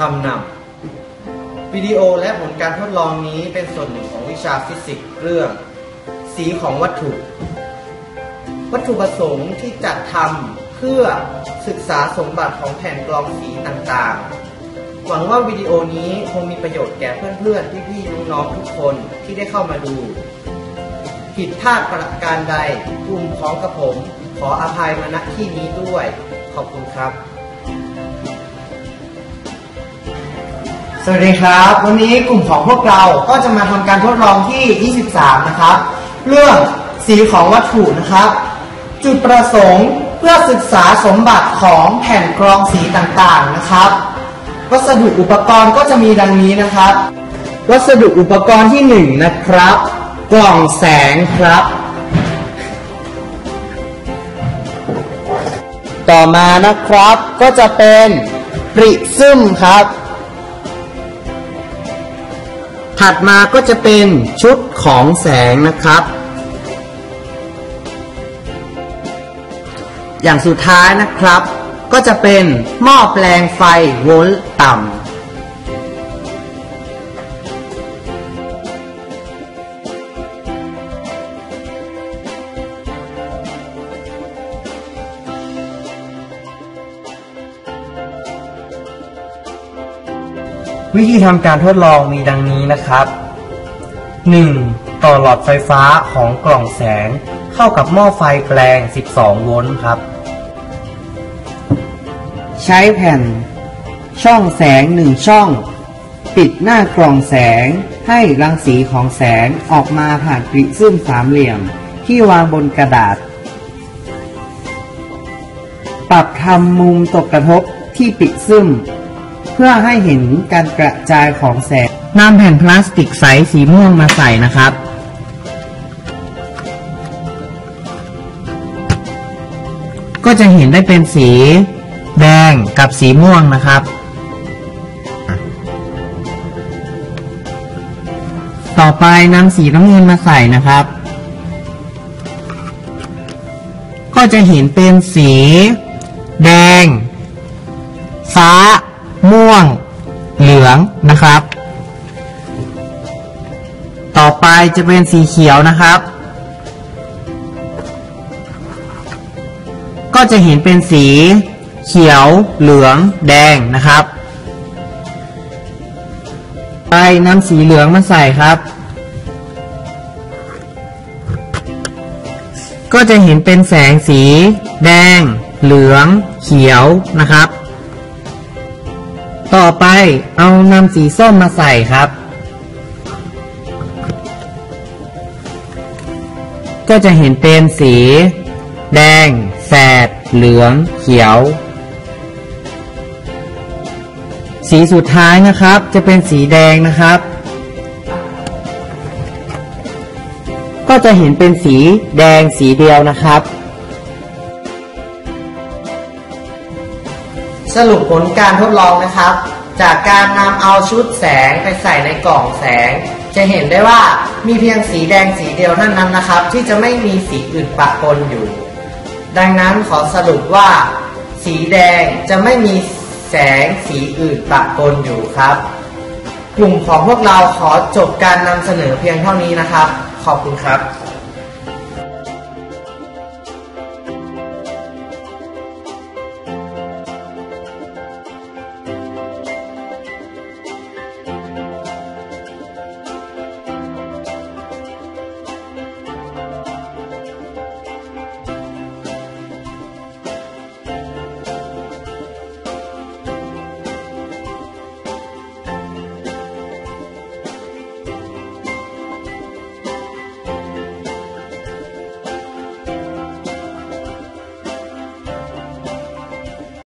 คำนำวิดีโอและผลการทดลองนี้เป็นส่วนหนึ่งของวิชาฟิสิกส์เรื่อง สีของวัตถุ วัตถุประสงค์ที่จัดทำเพื่อศึกษาสมบัติของแผ่นกรองสีต่างๆ หวังว่าวิดีโอนี้คงมีประโยชน์แก่เพื่อนๆ พี่ๆ น้องๆ ทุกคนที่ได้เข้ามาดู ผิดพลาดประการใดกลุ่มของกระผม ขออภัยมาณที่นี้ด้วย ขอบคุณครับ สวัสดีครับ วันนี้กลุ่มของพวกเราก็จะมาทำการทดลองที่ 23 นะครับ เรื่องสีของวัตถุนะครับ จุดประสงค์เพื่อศึกษาสมบัติของแผ่นกรองสีต่างๆนะครับ วัสดุอุปกรณ์ก็จะมีดังนี้นะครับ วัสดุอุปกรณ์ที่หนึ่งนะครับ กล่องแสงครับ ต่อมานะครับก็จะเป็นปริซึมครับ ถัดมาก็จะเป็นชุดของแสงนะครับ อย่างสุดท้ายนะครับ ก็จะเป็นหม้อแปลงไฟโวลต์ต่ำ วิธีทำการทดลองมีดังนี้นะครับ 1. ต่อหลอดไฟฟ้าของกล่องแสง เข้ากับหม้อไฟแปลง 12 โวลต์ครับ ใช้แผ่น ช่องแสงหนึ่งช่อง ปิดหน้ากล่องแสงให้รังสีของแสงออกมาผ่านปริซึมสามเหลี่ยม ที่วางบนกระดาษ ปรับทำมุมตกกระทบที่ปริซึม พื่อให้เห็นการกระจายของแสงนำแผ่นพลาสติกใสสีม่วงมาใส่นะครับ ก็จะเห็นได้เป็นสีแดงกับสีม่วงนะครับ ต่อไปนำสีน้ำเงินมาใส่นะครับ ก็จะเห็นเป็นสี แดง ฟ้า ม่วง เหลืองนะครับ ต่อไปจะเป็นสีเขียวนะครับ ก็จะเห็นเป็นสี เขียว เหลือง แดงนะครับ ไปนำสีเหลืองมาใส่ครับ ก็จะเห็นเป็นแสงสี แดง เหลือง เขียวนะครับ ต่อไปเอานำสีส้มมาใส่ครับ ก็จะเห็นเป็นสี แดง แสด เหลือง เขียว สีสุดท้ายนะครับจะเป็นสีแดงนะครับ ก็จะเห็นเป็นสีแดงสีเดียวนะครับ สรุปผลการทดลองนะครับ จากการนำเอาชุดแสงไปใส่ในกล่องแสง จะเห็นได้ว่ามีเพียงสีแดงสีเดียวเท่านั้นนะครับ ที่จะไม่มีสีอื่นปะปนอยู่ ดังนั้นขอสรุปว่า สีแดงจะไม่มีแสงสีอื่นปะปนอยู่ครับ กลุ่มของพวกเราขอจบการนำเสนอเพียงเท่านี้นะครับ ขอบคุณครับ